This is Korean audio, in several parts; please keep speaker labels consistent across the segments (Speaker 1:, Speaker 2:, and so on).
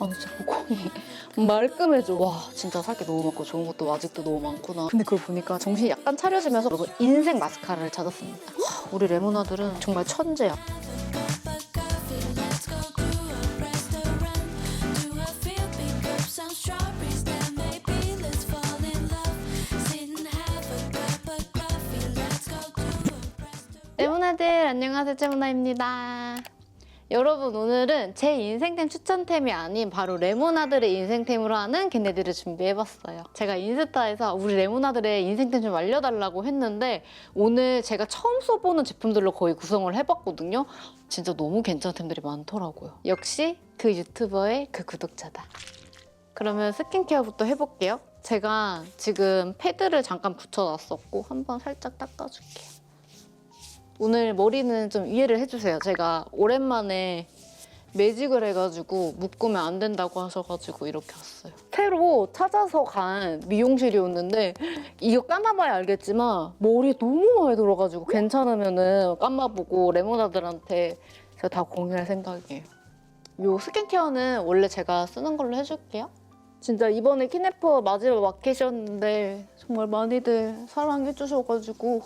Speaker 1: 아니 진짜 모공이 말끔해져. 와 진짜 살 게 너무 많고 좋은 것도 아직도 너무 많구나. 근데 그걸 보니까 정신이 약간 차려지면서 여러분 인생 마스카라를 찾았습니다. 와, 우리 레모나들은 정말 천재야. 레모나들 안녕하세요 제모나입니다. 여러분 오늘은 제 인생템 추천템이 아닌 바로 레모나들의 인생템으로 하는 걔네들을 준비해봤어요. 제가 인스타에서 우리 레모나들의 인생템 좀 알려달라고 했는데 오늘 제가 처음 써보는 제품들로 거의 구성을 해봤거든요. 진짜 너무 괜찮은 템들이 많더라고요. 역시 그 유튜버의 그 구독자다. 그러면 스킨케어부터 해볼게요. 제가 지금 패드를 잠깐 붙여놨었고 한번 살짝 닦아줄게요. 오늘 머리는 좀 이해를 해주세요. 제가 오랜만에 매직을 해가지고 묶으면 안 된다고 하셔가지고 이렇게 왔어요. 새로 찾아서 간 미용실이었는데 이거 감아봐야 알겠지만 머리에 너무 많이 들어가지고 괜찮으면은 감아보고 레모나들한테 제가 다 공유할 생각이에요. 요 스킨케어는 원래 제가 쓰는 걸로 해줄게요. 진짜 이번에 키네퍼 마지막 마켓이었는데 정말 많이들 사랑해주셔가지고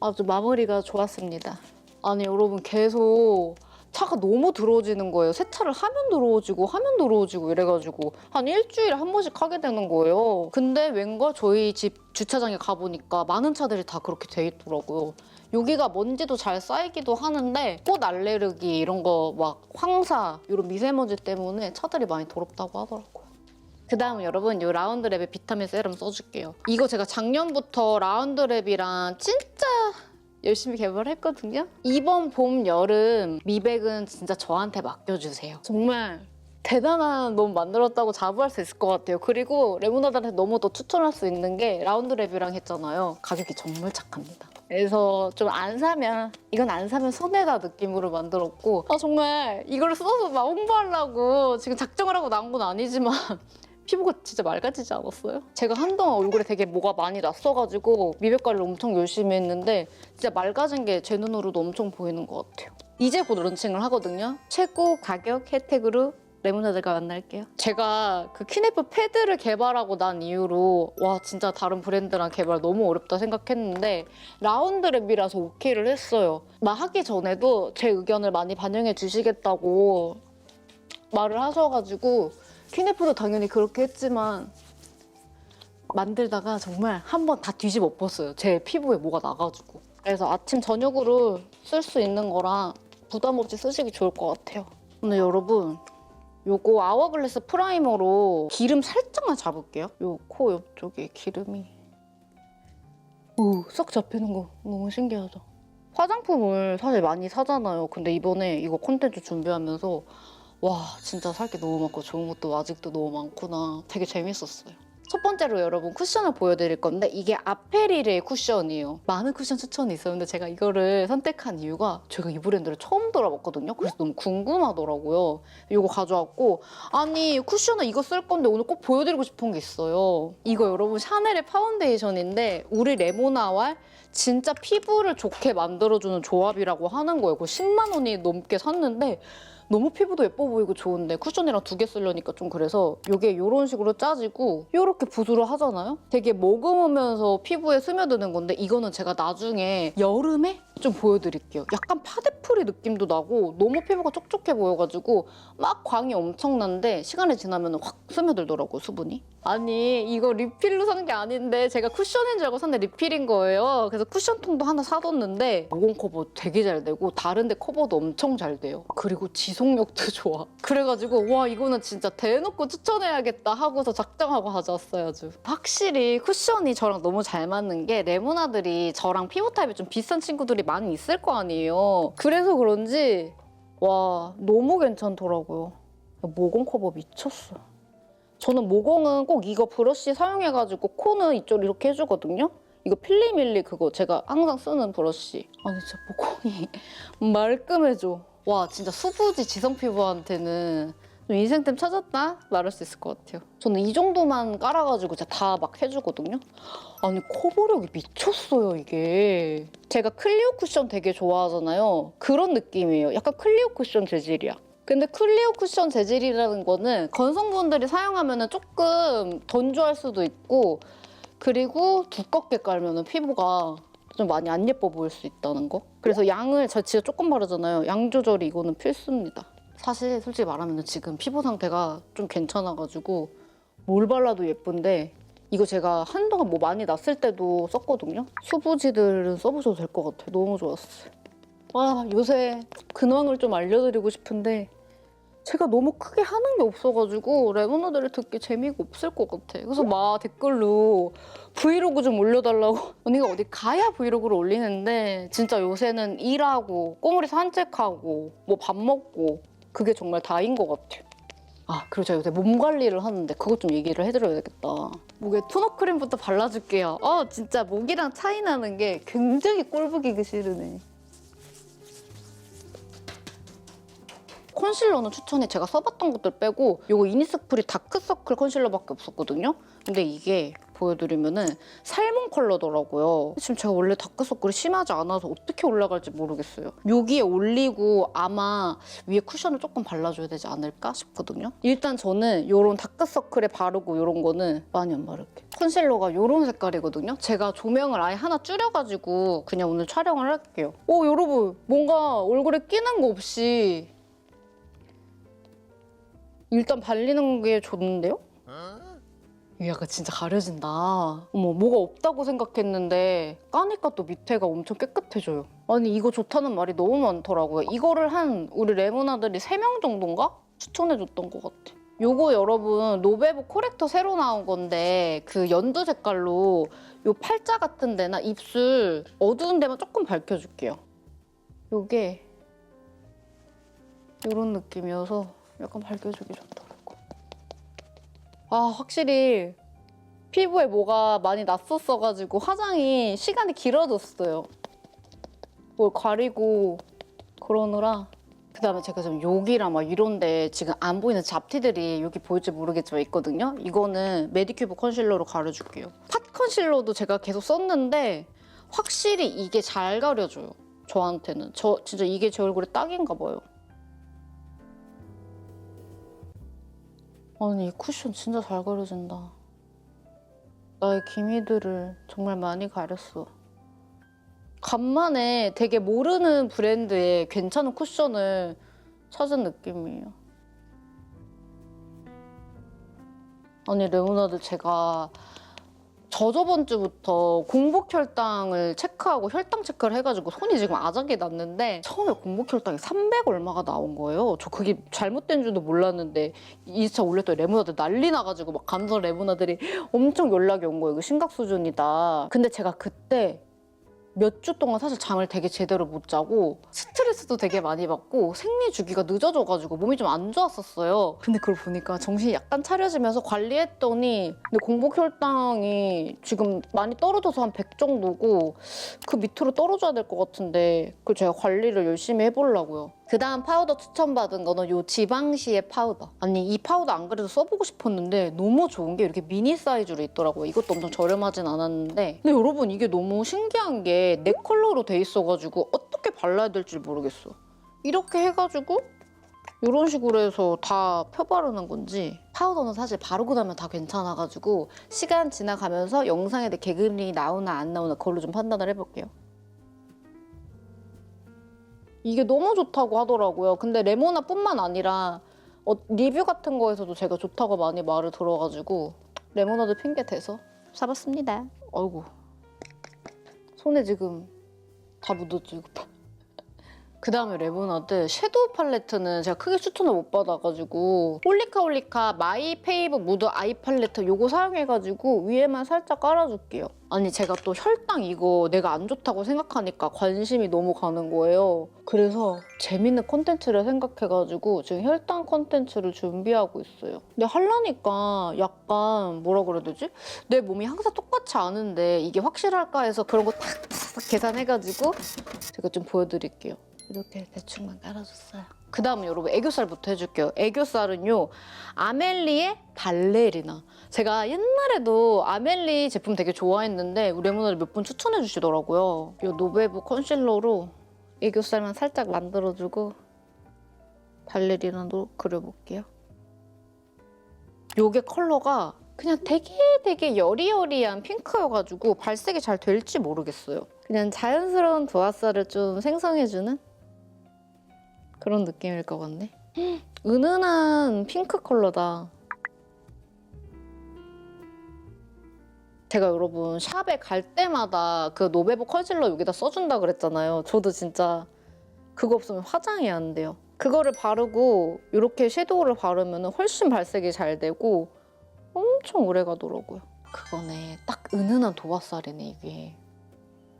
Speaker 1: 아주 마무리가 좋았습니다. 아니 여러분 계속 차가 너무 더러워지는 거예요. 세차를 하면 더러워지고 하면 더러워지고 이래가지고 한 일주일에 한 번씩 하게 되는 거예요. 근데 왠가 저희 집 주차장에 가보니까 많은 차들이 다 그렇게 돼 있더라고요. 여기가 먼지도 잘 쌓이기도 하는데 꽃 알레르기 이런 거 막 황사 이런 미세먼지 때문에 차들이 많이 더럽다고 하더라고요. 그 다음 여러분 이 라운드랩의 비타민 세럼 써줄게요. 이거 제가 작년부터 라운드랩이랑 진짜 열심히 개발했거든요. 이번 봄, 여름 미백은 진짜 저한테 맡겨주세요. 정말 대단한 놈 만들었다고 자부할 수 있을 것 같아요. 그리고 레모나드한테 너무 더 추천할 수 있는 게 라운드랩이랑 했잖아요. 가격이 정말 착합니다. 그래서 좀 안 사면 이건 안 사면 손해다 느낌으로 만들었고 아 정말 이걸 써서 막 홍보하려고 지금 작정을 하고 나온 건 아니지만 피부가 진짜 맑아지지 않았어요? 제가 한동안 얼굴에 되게 뭐가 많이 났어가지고 미백 관리를 엄청 열심히 했는데 진짜 맑아진 게 제 눈으로도 엄청 보이는 것 같아요. 이제 곧 런칭을 하거든요. 최고 가격 혜택으로 레모나드가 만날게요. 제가 그 키네프 패드를 개발하고 난 이후로 와 진짜 다른 브랜드랑 개발 너무 어렵다 생각했는데 라운드랩이라서 오케이를 했어요. 막 하기 전에도 제 의견을 많이 반영해 주시겠다고 말을 하셔가지고 키네프도 당연히 그렇게 했지만 만들다가 정말 한 번 다 뒤집어 엎었어요. 제 피부에 뭐가 나가지고. 그래서 아침 저녁으로 쓸 수 있는 거라 부담 없이 쓰시기 좋을 것 같아요. 근데 여러분 요거 아워글래스 프라이머로 기름 살짝만 잡을게요. 요 코 옆쪽에 기름이 오, 쏙 잡히는 거 너무 신기하죠? 화장품을 사실 많이 사잖아요. 근데 이번에 이거 콘텐츠 준비하면서 와 진짜 살 게 너무 많고 좋은 것도 아직도 너무 많구나. 되게 재밌었어요. 첫 번째로 여러분 쿠션을 보여드릴 건데 이게 아페릴의 쿠션이에요. 많은 쿠션 추천이 있었는데 제가 이거를 선택한 이유가 제가 이 브랜드를 처음 들어봤거든요. 그래서 너무 궁금하더라고요. 이거 가져왔고 아니 쿠션을 이거 쓸 건데 오늘 꼭 보여드리고 싶은 게 있어요. 이거 여러분 샤넬의 파운데이션인데 우리 레모나와 진짜 피부를 좋게 만들어주는 조합이라고 하는 거예요. 그거 10만 원이 넘게 샀는데 너무 피부도 예뻐 보이고 좋은데 쿠션이랑 두 개 쓰려니까 좀 그래서 이게 이런 식으로 짜지고 이렇게 붓으로 하잖아요? 되게 머금으면서 피부에 스며드는 건데 이거는 제가 나중에 여름에 좀 보여드릴게요. 약간 파데프리 느낌도 나고 너무 피부가 촉촉해 보여가지고 막 광이 엄청난데 시간이 지나면 확 스며들더라고요, 수분이. 아니 이거 리필로 산 게 아닌데 제가 쿠션인 줄 알고 샀는데 리필인 거예요. 그래서 쿠션통도 하나 사뒀는데 모공 커버 되게 잘 되고 다른데 커버도 엄청 잘 돼요. 그리고 지속력도 좋아. 그래가지고 와 이거는 진짜 대놓고 추천해야겠다 하고서 작정하고 가져왔어요 아주. 확실히 쿠션이 저랑 너무 잘 맞는 게 레모나들이 저랑 피부 타입이 좀 비슷한 친구들이 많이 있을 거 아니에요. 그래서 그런지 와 너무 괜찮더라고요. 모공 커버 미쳤어. 저는 모공은 꼭 이거 브러쉬 사용해가지고 코는 이쪽 이렇게 해주거든요. 이거 필리밀리 그거 제가 항상 쓰는 브러쉬. 아니 진짜 모공이 말끔해져. 와 진짜 수부지 지성 피부한테는 좀 인생 템 찾았다 말할 수 있을 것 같아요. 저는 이 정도만 깔아가지고 진짜 다 막 해주거든요. 아니 커버력이 미쳤어요 이게. 제가 클리오 쿠션 되게 좋아하잖아요. 그런 느낌이에요. 약간 클리오 쿠션 재질이야. 근데 클리오 쿠션 재질이라는 거는 건성분들이 사용하면 조금 던조할 수도 있고 그리고 두껍게 깔면 피부가 좀 많이 안 예뻐 보일 수 있다는 거. 그래서 양을 저 진짜 조금 바르잖아요. 양 조절이 이거는 필수입니다. 사실 솔직히 말하면 지금 피부 상태가 좀 괜찮아가지고 뭘 발라도 예쁜데 이거 제가 한동안 뭐 많이 났을 때도 썼거든요. 수부지들은 써보셔도 될 것 같아요. 너무 좋았어요. 아 요새 근황을 좀 알려드리고 싶은데 제가 너무 크게 하는 게 없어가지고 레모나드를 듣기 재미가 없을 것 같아. 그래서 막 댓글로 브이로그 좀 올려달라고 언니가 어디 가야 브이로그를 올리는데 진짜 요새는 일하고 꼬물이 산책하고 뭐 밥 먹고 그게 정말 다인 것 같아요. 아 그리고 제가 요새 몸 관리를 하는데 그것 좀 얘기를 해드려야겠다. 목에 토너 크림부터 발라줄게요. 아 진짜 목이랑 차이 나는 게 굉장히 꼴보기가 싫으네. 컨실러는 추천해. 제가 써봤던 것들 빼고 이거 이니스프리 다크서클 컨실러밖에 없었거든요. 근데 이게 보여드리면은 살몬 컬러더라고요. 지금 제가 원래 다크서클이 심하지 않아서 어떻게 올라갈지 모르겠어요. 여기에 올리고 아마 위에 쿠션을 조금 발라줘야 되지 않을까 싶거든요. 일단 저는 이런 다크서클에 바르고 이런 거는 많이 안 바를게요. 컨실러가 이런 색깔이거든요. 제가 조명을 아예 하나 줄여가지고 그냥 오늘 촬영을 할게요. 오 여러분 뭔가 얼굴에 끼는 거 없이 일단 발리는 게 좋은데요? 약간 진짜 가려진다. 어머, 뭐가 없다고 생각했는데 까니까 또 밑에가 엄청 깨끗해져요. 아니 이거 좋다는 말이 너무 많더라고요. 이거를 한 우리 레모나들이 3명 정도인가? 추천해줬던 것 같아. 요거 여러분 노베브 코렉터 새로 나온 건데 그 연두 색깔로 요 팔자 같은 데나 입술 어두운 데만 조금 밝혀줄게요. 요게 이런 느낌이어서 약간 밝혀주기 좋더라고. 아 확실히 피부에 뭐가 많이 났었어가지고 화장이 시간이 길어졌어요. 뭘 가리고 그러느라 그다음에 제가 지금 여기랑 막 이런데 지금 안 보이는 잡티들이 여기 보일지 모르겠지만 있거든요. 이거는 메디큐브 컨실러로 가려줄게요. 팟 컨실러도 제가 계속 썼는데 확실히 이게 잘 가려줘요. 저한테는 저 진짜 이게 제 얼굴에 딱인가 봐요. 아니 이 쿠션 진짜 잘 가려진다. 나의 기미들을 정말 많이 가렸어. 간만에 되게 모르는 브랜드의 괜찮은 쿠션을 찾은 느낌이에요. 아니 레모나드 제가 저 저번 주부터 공복 혈당을 체크하고 혈당 체크를 해가지고 손이 지금 아작이 났는데 처음에 공복 혈당이 300 얼마가 나온 거예요. 저 그게 잘못된 줄도 몰랐는데 인스타 올렸더니 레모나드 난리 나가지고 막 감성 레모나들이 엄청 연락이 온 거예요. 이거 심각 수준이다. 근데 제가 그때 몇 주 동안 사실 잠을 되게 제대로 못 자고 스트레스도 되게 많이 받고 생리 주기가 늦어져가지고 몸이 좀 안 좋았었어요. 근데 그걸 보니까 정신이 약간 차려지면서 관리했더니 근데 공복 혈당이 지금 많이 떨어져서 한 100 정도고 그 밑으로 떨어져야 될 것 같은데 그 제가 관리를 열심히 해보려고요. 그 다음 파우더 추천받은 거는 요 지방시의 파우더. 아니 이 파우더 안 그래도 써보고 싶었는데 너무 좋은 게 이렇게 미니 사이즈로 있더라고요. 이것도 엄청 저렴하진 않았는데 근데 여러분 이게 너무 신기한 게 내 컬러로 돼 있어가지고 어떻게 발라야 될지 모르겠어. 이렇게 해가지고 이런 식으로 해서 다 펴바르는 건지 파우더는 사실 바르고 나면 다 괜찮아가지고 시간 지나가면서 영상에 내 개근이 나오나 안 나오나 그걸로 좀 판단을 해볼게요. 이게 너무 좋다고 하더라고요. 근데 레모나뿐만 아니라 어, 리뷰 같은 거에서도 제가 좋다고 많이 말을 들어가지고 레모나드 핑계 대서 사봤습니다. 어이구 손에 지금 다 묻었죠. 그 다음에 레모나드 섀도우 팔레트는 제가 크게 추천을 못 받아가지고 홀리카 마이 페이브 무드 아이 팔레트 요거 사용해가지고 위에만 살짝 깔아줄게요. 아니 제가 또 혈당 이거 내가 안 좋다고 생각하니까 관심이 너무 가는 거예요. 그래서 재밌는 콘텐츠를 생각해가지고 지금 혈당 콘텐츠를 준비하고 있어요. 근데 하려니까 약간 뭐라 그래야 되지? 내 몸이 항상 똑같지 않은데 이게 확실할까 해서 그런 거 탁탁 계산해가지고 제가 좀 보여드릴게요. 이렇게 대충만 깔아줬어요. 그 다음 여러분 애교살부터 해줄게요. 애교살은요 아멜리의 발레리나. 제가 옛날에도 아멜리 제품 되게 좋아했는데 우리 레모나를 몇번 추천해 주시더라고요. 이 노베브 컨실러로 애교살만 살짝 만들어주고 발레리나도 그려볼게요. 요게 컬러가 그냥 되게 되게 여리여리한 핑크여가지고 발색이 잘 될지 모르겠어요. 그냥 자연스러운 도화살을 좀 생성해주는 그런 느낌일 것 같네. 헉, 은은한 핑크 컬러다. 제가 여러분 샵에 갈 때마다 그 노베보 컨실러 여기다 써준다 그랬잖아요. 저도 진짜 그거 없으면 화장이 안 돼요. 그거를 바르고 이렇게 섀도우를 바르면 훨씬 발색이 잘 되고 엄청 오래 가더라고요. 그거네. 딱 은은한 도화살이네 이게.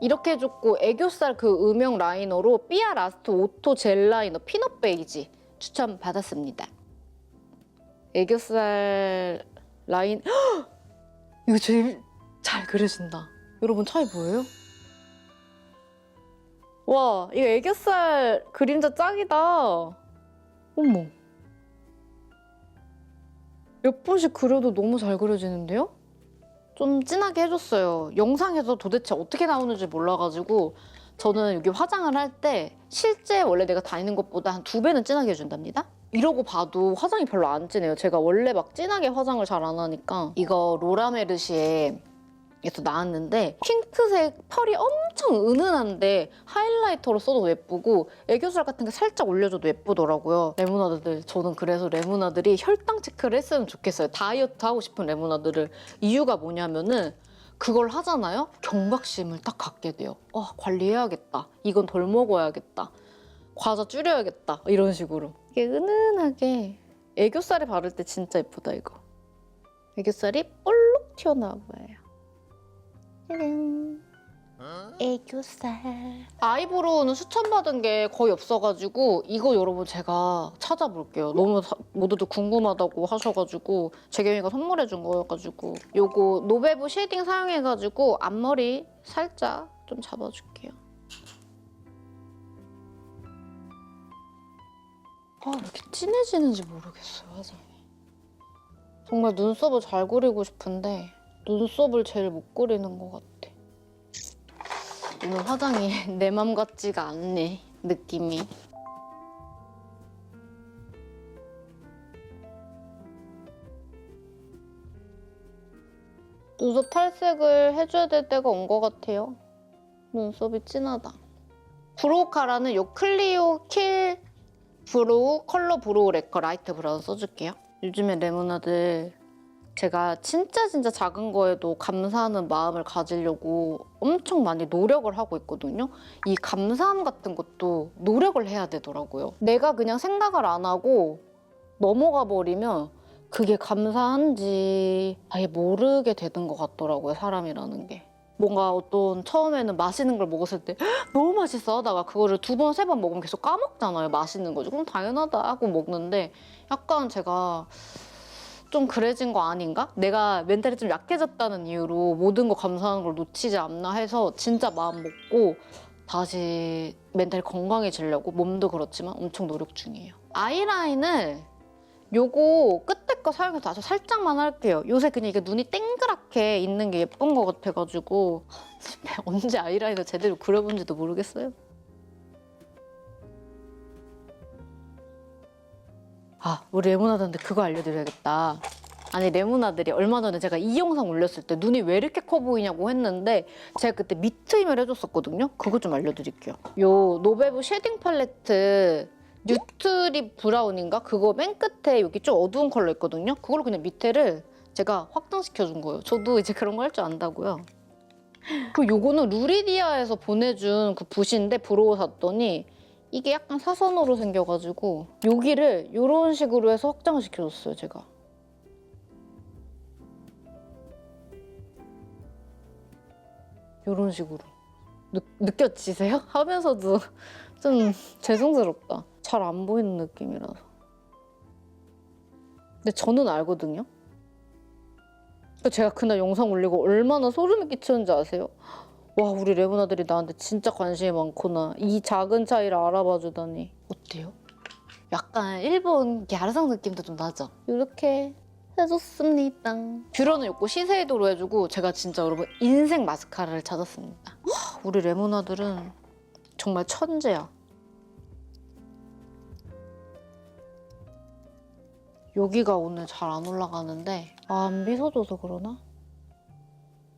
Speaker 1: 이렇게 해줬고 애교살 그 음영 라이너로 삐아 라스트 오토 젤 라이너 피넛 베이지 추천 받았습니다. 애교살 라인 헉! 이거 제일 잘 그려진다. 여러분 차이 보여요? 와 이거 애교살 그림자 짱이다. 어머. 몇 번씩 그려도 너무 잘 그려지는데요? 좀 진하게 해줬어요. 영상에서 도대체 어떻게 나오는지 몰라가지고 저는 여기 화장을 할 때 실제 원래 내가 다니는 것보다 한 두 배는 진하게 해준답니다. 이러고 봐도 화장이 별로 안 진해요. 제가 원래 막 진하게 화장을 잘 안 하니까 이거 로라메르시에 에서 나왔는데 핑크색 펄이 엄청 은은한데 하이라이터로 써도 예쁘고 애교살 같은 게 살짝 올려줘도 예쁘더라고요. 레모나드들 저는 그래서 레모나들이 혈당 체크를 했으면 좋겠어요. 다이어트 하고 싶은 레모나들을 이유가 뭐냐면은 그걸 하잖아요. 경각심을 딱 갖게 돼요. 어, 관리해야겠다. 이건 덜 먹어야겠다. 과자 줄여야겠다. 이런 식으로. 이게 은은하게 애교살에 바를 때 진짜 예쁘다 이거. 애교살이 볼록 튀어나와 보여요. 짜잔. 애교살. 아이브로우는 추천받은 게 거의 없어가지고 이거 여러분 제가 찾아볼게요. 너무 사- 모두들 궁금하다고 하셔가지고 재경이가 선물해준 거여가지고 요거 노베브 쉐딩 사용해가지고 앞머리 살짝 좀 잡아줄게요. 아, 왜 이렇게 진해지는지 모르겠어요, 화장이. 정말 눈썹을 잘 그리고 싶은데 눈썹을 제일 못 그리는 것 같아. 오늘 화장이 내 맘 같지가 않네, 느낌이. 눈썹 탈색을 해줘야 될 때가 온 것 같아요. 눈썹이 진하다. 브로우카라는 요 클리오 킬 브로우 컬러 브로우 레커 라이트 브라운 써줄게요. 요즘에 레모나들 제가 진짜 진짜 작은 거에도 감사하는 마음을 가지려고 엄청 많이 노력을 하고 있거든요. 이 감사함 같은 것도 노력을 해야 되더라고요. 내가 그냥 생각을 안 하고 넘어가 버리면 그게 감사한지 아예 모르게 되는 것 같더라고요, 사람이라는 게. 뭔가 어떤 처음에는 맛있는 걸 먹었을 때 "헉, 너무 맛있어 하다가 그거를 두 번, 세 번 먹으면 계속 까먹잖아요. 맛있는 거죠. 그럼 당연하다 하고 먹는데 약간 제가 좀 그래진 거 아닌가? 내가 멘탈이 좀 약해졌다는 이유로 모든 거 감사하는 걸 놓치지 않나 해서 진짜 마음 먹고 다시 멘탈이 건강해지려고 몸도 그렇지만 엄청 노력 중이에요. 아이라인을 요거 끝에 거 사용해서 아주 살짝만 할게요. 요새 그냥 이게 눈이 땡그랗게 있는 게 예쁜 것 같아가지고 언제 아이라인을 제대로 그려본지도 모르겠어요. 아, 우리 레모나드한테 그거 알려드려야겠다. 아니 레모나들이 얼마 전에 제가 이 영상 올렸을 때 눈이 왜 이렇게 커 보이냐고 했는데 제가 그때 밑트임을 해줬었거든요. 그거 좀 알려드릴게요. 요 노베브 쉐딩 팔레트 뉴트립 브라운인가? 그거 맨 끝에 여기 좀 어두운 컬러 있거든요. 그걸로 그냥 밑에를 제가 확장시켜 준 거예요. 저도 이제 그런 거 할 줄 안다고요. 그리고 요거는 루리디아에서 보내준 그 붓인데 브로우 샀더니 이게 약간 사선으로 생겨가지고 여기를 이런 식으로 해서 확장을 시켜줬어요, 제가. 이런 식으로. 느, 느껴지세요? 하면서도 좀 죄송스럽다. 잘 안 보이는 느낌이라서. 근데 저는 알거든요. 제가 그날 영상 올리고 얼마나 소름이 끼쳤는지 아세요? 와 우리 레모나들이 나한테 진짜 관심이 많구나. 이 작은 차이를 알아봐 주다니. 어때요? 약간 일본 갸르상 느낌도 좀 나죠? 이렇게 해줬습니다. 뷰러는 요거 시세이도로 해주고 제가 진짜 여러분 인생 마스카라를 찾았습니다. 와, 우리 레모나들은 정말 천재야. 여기가 오늘 잘 안 올라가는데 아, 안 빗어줘서 그러나?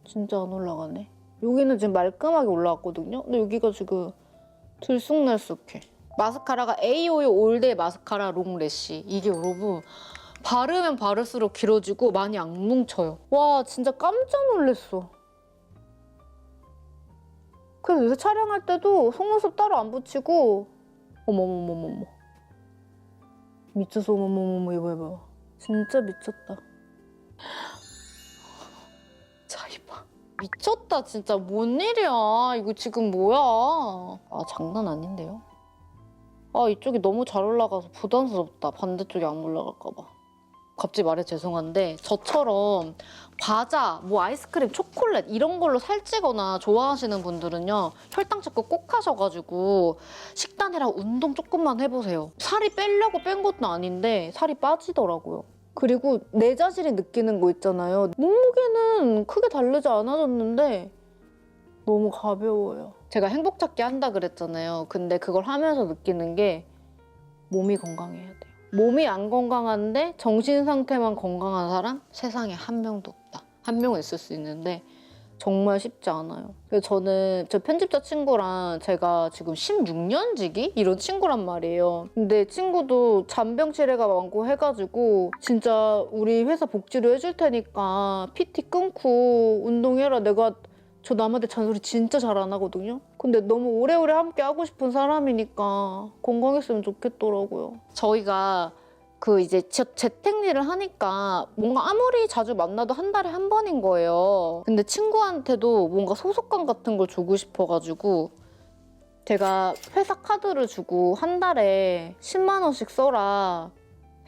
Speaker 1: 진짜 안 올라가네. 여기는 지금 말끔하게 올라왔거든요. 근데 여기가 지금 들쑥날쑥해. 마스카라가 AO의 올데이 마스카라 롱래쉬. 이게 여러분 바르면 바를수록 길어지고 많이 안 뭉쳐요. 와 진짜 깜짝 놀랐어. 그래서 요새 촬영할 때도 속눈썹 따로 안 붙이고 어머머머머머 미쳤어 어머머머머 이거 해봐 진짜 미쳤다 미쳤다 진짜. 뭔 일이야? 이거 지금 뭐야? 아 장난 아닌데요? 아 이쪽이 너무 잘 올라가서 부담스럽다. 반대쪽이 안 올라갈까 봐. 갑자기 말해 죄송한데 저처럼 과자, 뭐 아이스크림, 초콜릿 이런 걸로 살찌거나 좋아하시는 분들은요 혈당 체크 꼭 하셔가지고 식단이랑 운동 조금만 해보세요. 살이 빼려고 뺀 것도 아닌데 살이 빠지더라고요. 그리고 내 자신이 느끼는 거 있잖아요. 몸무게는 크게 다르지 않아졌는데 너무 가벼워요. 제가 행복 찾기 한다 그랬잖아요. 근데 그걸 하면서 느끼는 게 몸이 건강해야 돼요. 몸이 안 건강한데 정신 상태만 건강한 사람 세상에 한 명도 없다. 한 명은 있을 수 있는데 정말 쉽지 않아요. 그래서 저는 저 편집자 친구랑 제가 지금 16년 지기 이런 친구란 말이에요. 근데 친구도 잔병 치레가 많고 해가지고 진짜 우리 회사 복지로 해줄 테니까 PT 끊고 운동해라. 내가 저 남한테 잔소리 진짜 잘 안 하거든요. 근데 너무 오래오래 함께 하고 싶은 사람이니까 건강했으면 좋겠더라고요. 저희가 그 이제 재- 재택일을 하니까 뭔가 아무리 자주 만나도 한 달에 한 번인 거예요. 근데 친구한테도 뭔가 소속감 같은 걸 주고 싶어가지고 제가 회사 카드를 주고 한 달에 10만 원씩 써라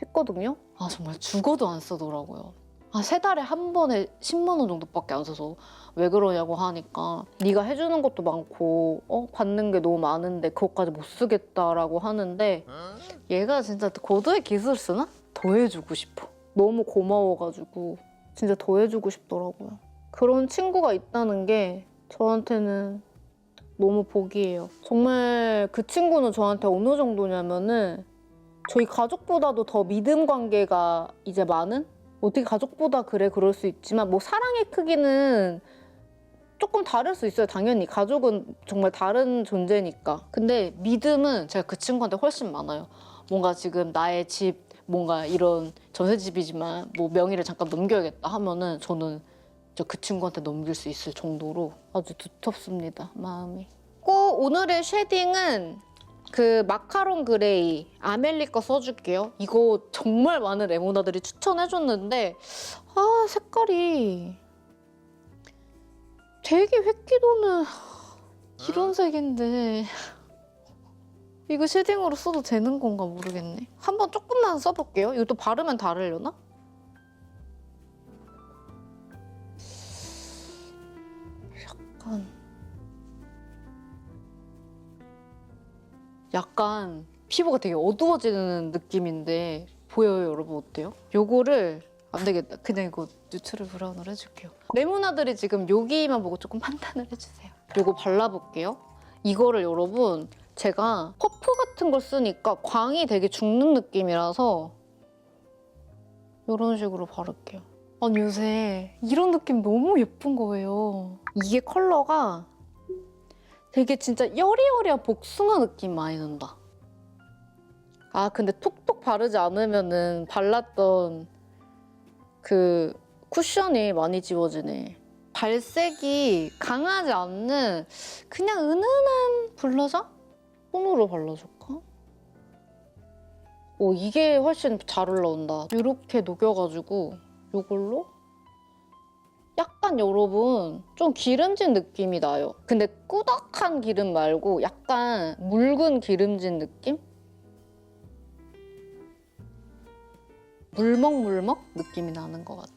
Speaker 1: 했거든요. 아 정말 죽어도 안 쓰더라고요. 아 세 달에 한 번에 10만 원 정도밖에 안 써서 왜 그러냐고 하니까 네가 해주는 것도 많고 어 받는 게 너무 많은데 그것까지 못 쓰겠다라고 하는데 얘가 진짜 고도의 기술 쓰나? 더 해주고 싶어. 너무 고마워가지고 진짜 더 해주고 싶더라고요. 그런 친구가 있다는 게 저한테는 너무 복이에요. 정말 그 친구는 저한테 어느 정도냐면은 저희 가족보다도 더 믿음 관계가 이제 많은? 어떻게 가족보다 그래 그럴 수 있지만 뭐 사랑의 크기는 조금 다를 수 있어요. 당연히 가족은 정말 다른 존재니까. 근데 믿음은 제가 그 친구한테 훨씬 많아요. 뭔가 지금 나의 집 뭔가 이런 전세집이지만 뭐 명의를 잠깐 넘겨야겠다 하면은 저는 저 그 친구한테 넘길 수 있을 정도로 아주 두텁습니다 마음이. 꼭 오늘의 쉐딩은 그 마카롱 그레이 아멜리 거 써줄게요. 이거 정말 많은 레모나들이 추천해줬는데 아 색깔이 되게 획기도는 이런 색인데 이거 쉐딩으로 써도 되는 건가 모르겠네. 한번 조금만 써볼게요. 이것도 바르면 다르려나? 약간 약간 피부가 되게 어두워지는 느낌인데 보여요 여러분 어때요? 요거를 안 되겠다. 그냥 이거 뉴트럴 브라운으로 해줄게요. 레모나들이 지금 여기만 보고 조금 판단을 해주세요. 요거 발라볼게요. 이거를 여러분 제가 퍼프 같은 걸 쓰니까 광이 되게 죽는 느낌이라서 이런 식으로 바를게요. 아니 요새 이런 느낌 너무 예쁜 거예요. 이게 컬러가 되게 진짜 여리여리한 복숭아 느낌 많이 난다. 아 근데 톡톡 바르지 않으면은 발랐던 그 쿠션이 많이 지워지네. 발색이 강하지 않는 그냥 은은한 블러셔? 손으로 발라줄까? 오 이게 훨씬 잘 올라온다. 이렇게 녹여가지고 이걸로 약간 여러분 좀 기름진 느낌이 나요. 근데 꾸덕한 기름 말고 약간 묽은 기름진 느낌? 물먹물먹 느낌이 나는 것 같아.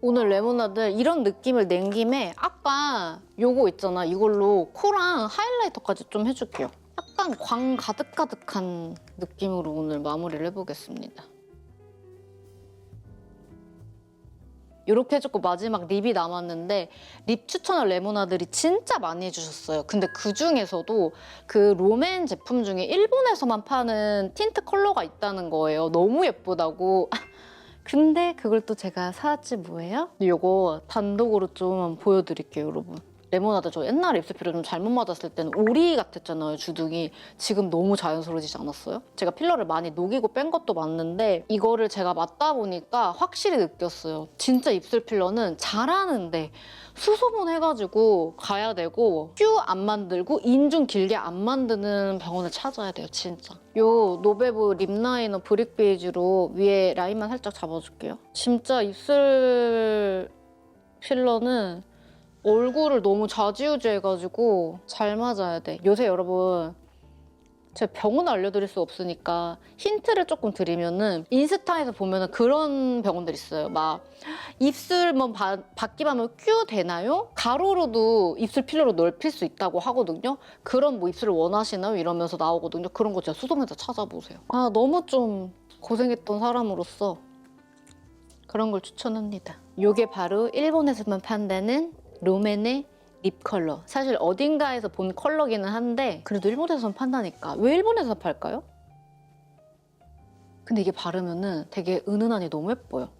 Speaker 1: 오늘 레모나드 이런 느낌을 낸 김에 아까 요거 있잖아. 이걸로 코랑 하이라이터까지 좀 해줄게요. 약간 광 가득가득한 느낌으로 오늘 마무리를 해보겠습니다. 이렇게 해줬고 마지막 립이 남았는데 립 추천을 레모나들이 진짜 많이 해주셨어요. 근데 그 중에서도 그 롬앤 제품 중에 일본에서만 파는 틴트 컬러가 있다는 거예요. 너무 예쁘다고. 근데 그걸 또 제가 사왔지 뭐예요? 이거 단독으로 좀 보여드릴게요, 여러분. 레모나드 저 옛날에 입술피를 좀 잘못 맞았을 때는 오리 같았잖아요, 주둥이. 지금 너무 자연스러워지지 않았어요? 제가 필러를 많이 녹이고 뺀 것도 맞는데 이거를 제가 맞다 보니까 확실히 느꼈어요. 진짜 입술 필러는 잘하는데 수소문 해가지고 가야 되고 큐 안 만들고 인중 길게 안 만드는 병원을 찾아야 돼요, 진짜. 요 노베브 립 라이너 브릭 베이지로 위에 라인만 살짝 잡아줄게요. 진짜 입술 필러는 얼굴을 너무 좌지우지해가지고 잘 맞아야 돼. 요새 여러분 제가 병원 알려드릴 수 없으니까 힌트를 조금 드리면은 인스타에서 보면은 그런 병원들 있어요. 막 입술만 바, 받기만 하면 큐 되나요? 가로로도 입술 필러로 넓힐 수 있다고 하거든요. 그런 뭐 입술을 원하시나요? 이러면서 나오거든요. 그런 거 진짜 수동에서 찾아보세요. 아 너무 좀 고생했던 사람으로서 그런 걸 추천합니다. 이게 바로 일본에서만 판다는 롬앤의 립 컬러. 사실 어딘가에서 본 컬러기는 한데 그래도 일본에서만 판다니까. 왜 일본에서 팔까요? 근데 이게 바르면은 되게 은은하니 너무 예뻐요.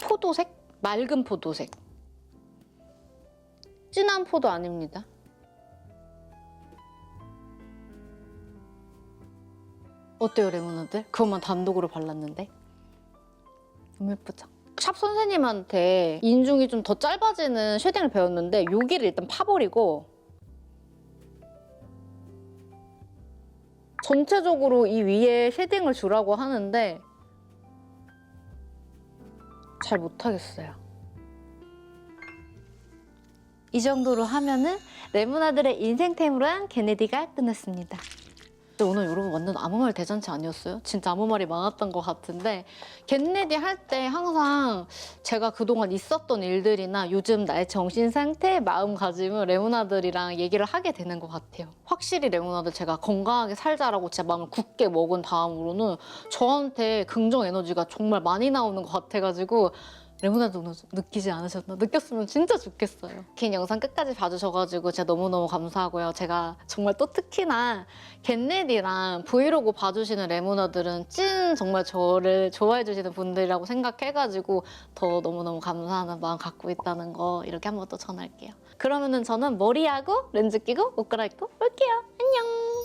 Speaker 1: 포도색? 맑은 포도색. 진한 포도 아닙니다. 어때요, 레모나들? 그것만 단독으로 발랐는데? 너무 예쁘죠? 샵 선생님한테 인중이 좀 더 짧아지는 쉐딩을 배웠는데 여기를 일단 파버리고 전체적으로 이 위에 쉐딩을 주라고 하는데 잘 못하겠어요. 이 정도로 하면은 레모나들의 인생템으로 한 케네디가 끝났습니다. 근데 오늘 여러분 완전 아무 말 대잔치 아니었어요? 진짜 아무 말이 많았던 것 같은데 겟레디 할 때 항상 제가 그동안 있었던 일들이나 요즘 나의 정신 상태, 마음가짐을 레모나들이랑 얘기를 하게 되는 것 같아요. 확실히 레모나들 제가 건강하게 살자라고 제 마음을 굳게 먹은 다음으로는 저한테 긍정 에너지가 정말 많이 나오는 것 같아가지고 레모나드 오늘 느끼지 않으셨나? 느꼈으면 진짜 좋겠어요. 긴 영상 끝까지 봐주셔가지고 제가 너무너무 감사하고요. 제가 정말 또 특히나 겟넷이랑 브이로그 봐주시는 레모나들은 찐 정말 저를 좋아해주시는 분들이라고 생각해가지고 더 너무너무 감사하는 마음 갖고 있다는 거 이렇게 한번 또 전할게요. 그러면은 저는 머리하고 렌즈 끼고 옷 갈아입고 올게요. 안녕!